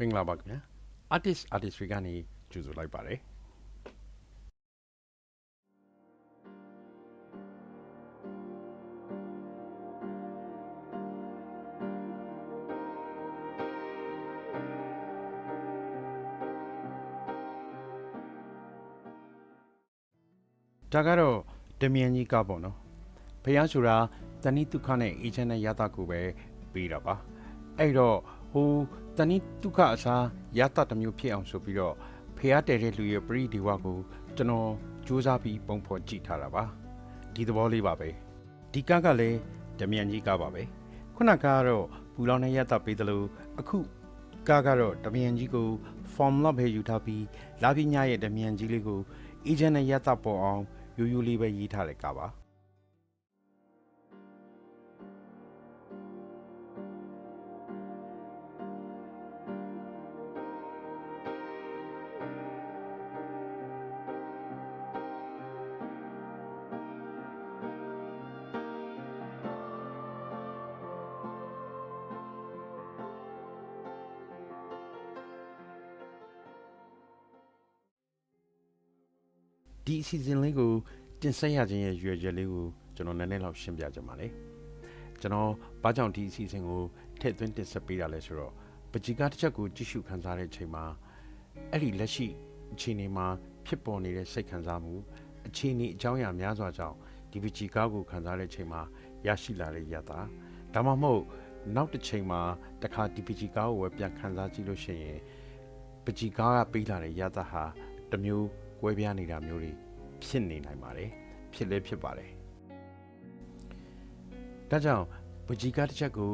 မင်္ဂလာပါခင်ဗျာ artist artistry ကနေကြိုဆိုလိုက်ပါတယ်ဒါကတော့ဒမီယန်ကြီးကပေါ့နော်ဖះဆိုတာတဏိဒုက္ခနဲ့အေဂျင့်နဲ့ယတာကိုပဲပြီးတာပါအဲ့တော့ ဟိုတဏိဒုက္ခအစားယတာတစ်မျိုးဖြစ်အောင်ဆိုပြီးတော့ဖះတဲတဲ့လူရဲ့ပရိဒီဝကိုကျွန်တော်စူးစမ်းပြီးပုံဖော်ကြည့်ထားတာပါဒီသဘောလေးပါပဲဒီကကလည်းဒမီယန်ကြီးကပါပဲခုနကကတော့ပူလောင်နဲ့ယတာပေးတယ်လို့အခုကကတော့ဒမီယန်ကြီးကို formula ပဲယူထားပြီးလာပညာရဲ့ဒမီယန်ကြီးလေးကို agent နဲ့ရက်တပ်ပေါ်အောင်ရိုးရိုးလေးပဲရေးထားတဲ့ကပါ ဒီအစီအစဉ်လေးကိုတင်ဆက်ရခြင်းရဲ့ရွယ်ချက်လေးကိုကျွန်တော်နည်းနည်းလောက်ရှင်းပြကြပါမယ်ကျွန်တော်ဘာကြောင့်ဒီအစီအစဉ်ကိုထည့်သွင်းတင်ဆက်ပေးတာလဲဆိုတော့ပကြီကားတစ်ချက်ကိုကြည့်ရှုခန်းစားတဲ့အချိန်မှာအဲ့ဒီလက်ရှိအခြေအနေမှာဖြစ်ပေါ်နေတဲ့စိတ်ခံစားမှုအခြေအနေအကြောင်းအရာများစွာကြောင့်ဒီပကြီကားကိုခန်းစားတဲ့အချိန်မှာရရှိလာတဲ့ရတာဒါမှမဟုတ်နောက်တစ်ချိန်မှာတခါဒီပကြီကားကိုပဲပြန်ခန်းစားကြည့်လို့ရှိရင်ပကြီကားကပေးလာတဲ့ရတာဟာတစ်မျိုး ကွဲပြားနေတာမျိုးတွေဖြစ်နေနိုင်ပါတယ်ဖြစ်လဲဖြစ်ပါတယ်ဒါကြောင့်ပကြီကားတစ်ချက်ကို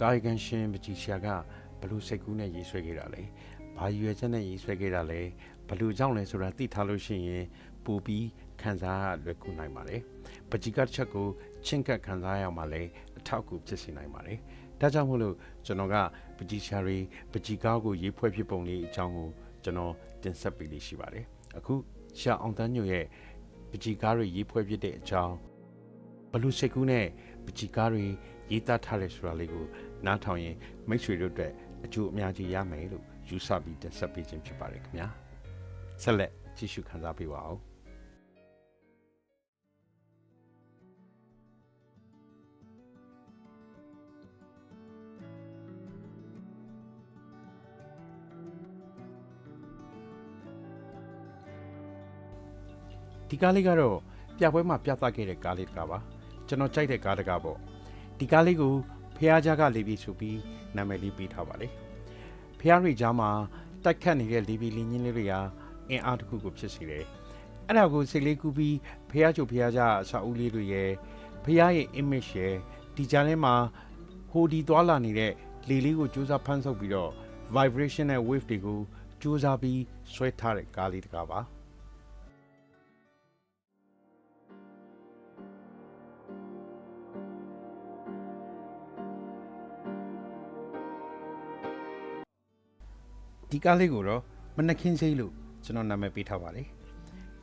ကာယကံရှင်ပကြီရှာကဘလို့စိတ်ကူးနဲ့ရေးဆွဲခဲ့တာလဲဘာရွယ်ချက်နဲ့ရေးဆွဲခဲ့တာလဲဘလို့ကြောင့်လဲဆိုတာသိထားလို့ရှိရင်ပူပြီးခံစားရလွယ်ကူနိုင်ပါတယ်ပကြီကားတစ်ချက်ကိုချင်းကပ်ခံစားရမှလည်းအထောက်အကူဖြစ်စေနိုင်ပါတယ်ဒါကြောင့်မို့လို့ကျွန်တော်ကပကြီရှာရီပကြီကားကိုရေးဖွဲ့ဖြစ်ပုံလေးအကြောင်းကိုကျွန်တော်တင်ဆက်ပေးလေးရှိပါတယ် အခုရှာအောင်တန်းညိုရဲ့ပကြီကားတွေရေးဖွဲ့ဖြစ်တဲ့အကြောင်းဘလူစိတ်ကူးနဲ့ပကြီကားတွေရေးသားထားတယ်ဆိုတာလေးကိုနားထောင်ရင်မိတ်ဆွေတို့အတွက်အကျိုးအများကြီးရမယ်လို့ယူဆပြီးတင်ဆက်ပေးခြင်းဖြစ်ပါတယ်ခင်ဗျာဆက်လက်ကြည့်ရှုခန်းစားပေးပါဦး ဒီကားလေးကတော့ပြပွဲမှာပြသခဲ့တဲ့ကားလေးတကားပါကျွန်တော်ကြိုက်တဲ့ကားတကားပေါ့ဒီကားလေးကိုဖះကြားကလေးပြီးဆိုပြီးနာမည်လေးပေးထားပါလေဖះရိကြားမှာတိုက်ခတ်နေတဲ့လေးပြီးလင်းချင်းလေးတွေဟာအင်အားတစ်ခုကိုဖြစ်စေတယ်အဲ့ဒါကိုစိတ်လေးကူးပြီးဖះချိုဖះကြားအစာအုပ်လေးတွေရဲ့ဖះရဲ့ image ရဲ့ဒီကြားထဲမှာဟိုဒီသွားလာနေတဲ့လေလေးကိုစူးစမ်းဖမ်းဆုပ်ပြီးတော့ vibration နဲ့ wave တွေကိုစူးစမ်းပြီးဆွဲထားတဲ့ကားလေးတကားပါ ဒီကားလေးကိုတော့မနက်ခင်းဈေးလို့ကျွန်တော်နာမည်ပေးထားပါတယ်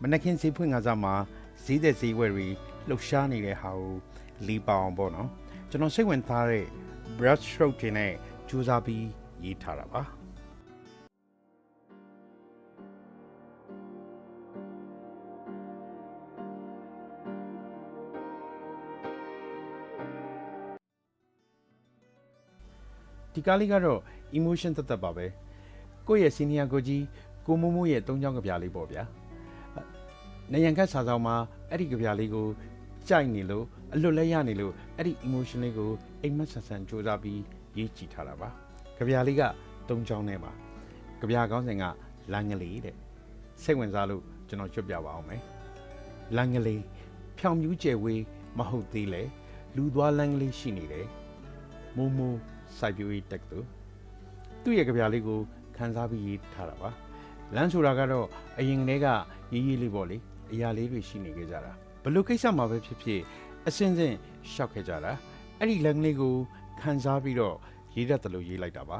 မနက်ခင်းဈေးဖွင့်ခါစားမှာဈေးတဲ့ဈေးဝယ်တွေလှုပ်ရှားနေတဲ့ဟာကိုလီပါအောင်ပေါ့နော်ကျွန်တော်စိတ်ဝင်စားတဲ့ brush stroke တွေနဲ့ကြိုးစားပြီးရေးထားတာပါဒီကားလေးကတော့ emotion သက်သက်ပါပဲ ကိုယ့်ရဲ့ senior ကိုကြီးကိုမိုးမိုးရဲ့တုံးချောင်းကြပြလေးပေါ့ဗျာနေရန်ခတ်စာဆောင်မှာအဲ့ဒီကြပြလေးကိုကြိုက်နေလို့အလွတ်လဲရနေလို့အဲ့ဒီ emotion လေးကိုအိမ်မက်ဆန်ဆန်စူးစမ်းပြီးရေးကြည့်ထားတာပါကြပြလေးကတုံးချောင်းနဲ့ပါကြပြကောင်းစဉ်ကလမ်းကလေးတဲ့စိတ်ဝင်စားလို့ကျွန်တော်ကြွပြပါအောင်မယ်လမ်းကလေးဖြောင်မြူးကျယ်ဝေးမဟုတ်သေးလေလူသွားလမ်းကလေးရှိနေတယ်မိုးမိုးစိုက်ပျိုးရေးတက်သူသူ့ရဲ့ကြပြလေးကို ခန်းစားပြီးရေးထားတာပါလမ်းဆိုတာကတော့အရင်ကတည်းကရေးရေးလေးပေါ့လေအရာလေးတွေရှိနေကြတာဘလို့ကိစ္စမှာပဲဖြစ်ဖြစ်အစင်းစင်းရှောက်ခဲ့ကြတာအဲ့ဒီလမ်းကလေးကိုခန်းစားပြီးတော့ရေးတတ်တယ်လို့ရေးလိုက်တာပါ